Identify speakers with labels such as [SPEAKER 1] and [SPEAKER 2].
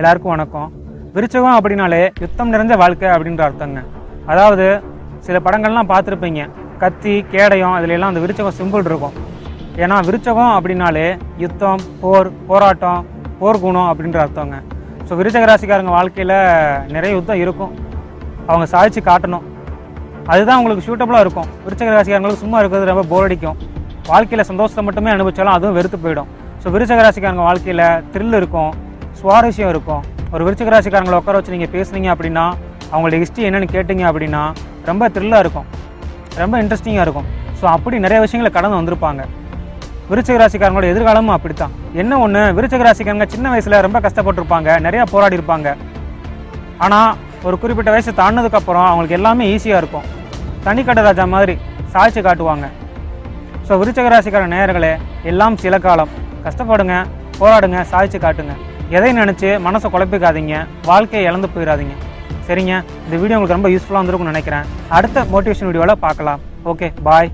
[SPEAKER 1] எல்லாருக்கும் வணக்கம். விருச்சகம் அப்படின்னாலே யுத்தம் நிறைஞ்ச வாழ்க்கை அப்படின்ற அர்த்தங்க. அதாவது சில படங்கள்லாம் பார்த்துருப்பீங்க. கத்தி கேடயம் அதுலெல்லாம் அந்த விருச்சகம் சிம்பிள் இருக்கும். ஏன்னா விருச்சகம் அப்படின்னாலே யுத்தம் போர் போராட்டம் போர்க்குணம் அப்படின்ற அர்த்தங்க. ஸோ விருச்சக ராசிக்காரங்க வாழ்க்கையில் நிறைய யுத்தம் இருக்கும். அவங்க சாதிச்சு காட்டணும். அதுதான் உங்களுக்கு சூட்டபுளாக இருக்கும். விருச்சக ராசிக்காரங்களுக்கு சும்மா இருக்கிறது ரொம்ப போர் அடிக்கும். வாழ்க்கையில் சந்தோஷத்தை மட்டுமே அனுபவிச்சாலும் அதுவும் வெறுத்து போயிடும். ஸோ விருச்சக ராசிக்காரங்க வாழ்க்கையில் த்ரில் இருக்கும். சுவாரஸ்யம் இருக்கும். ஒரு விருச்சிக ராசிக்காரங்களை உட்கார வச்சு நீங்கள் பேசுனீங்க அப்படின்னா அவங்களோட ஹிஸ்ட்ரி என்னன்னு கேட்டிங்க அப்படின்னா ரொம்ப த்ரில்லாக இருக்கும். ரொம்ப இன்ட்ரெஸ்டிங்காக இருக்கும். ஸோ அப்படி நிறைய விஷயங்களை கடந்து வந்திருப்பாங்க. விருச்சிக ராசிக்காரங்களோட எதிர்காலமும் அப்படித்தான். என்ன ஒன்று விருச்சிக ராசிக்காரங்க சின்ன வயசில் ரொம்ப கஷ்டப்பட்டிருப்பாங்க. நிறையா போராடி இருப்பாங்க. ஆனால் ஒரு குறிப்பிட்ட வயசு தாண்டினதுக்கப்புறம் அவங்களுக்கு எல்லாமே ஈஸியாக இருக்கும். தனிக்கட்ட ராஜா மாதிரி சாய்ச்சி காட்டுவாங்க. ஸோ விருச்சக ராசிக்கார நேயர்களே எல்லாம் சில காலம். கஷ்டப்படுங்க போராடுங்க சாதிச்சு காட்டுங்க. எதை நினச்சி மனசை குழப்பிக்காதீங்க வாழ்க்கையை இழந்து போயிடாதீங்க. சரிங்க? இந்த வீடியோ உங்களுக்கு ரொம்ப யூஸ்ஃபுல்லாக வந்துருக்கும்னு நினைக்கிறேன். அடுத்த மோட்டிவேஷன் வீடியோவில் பார்க்கலாம். Okay bye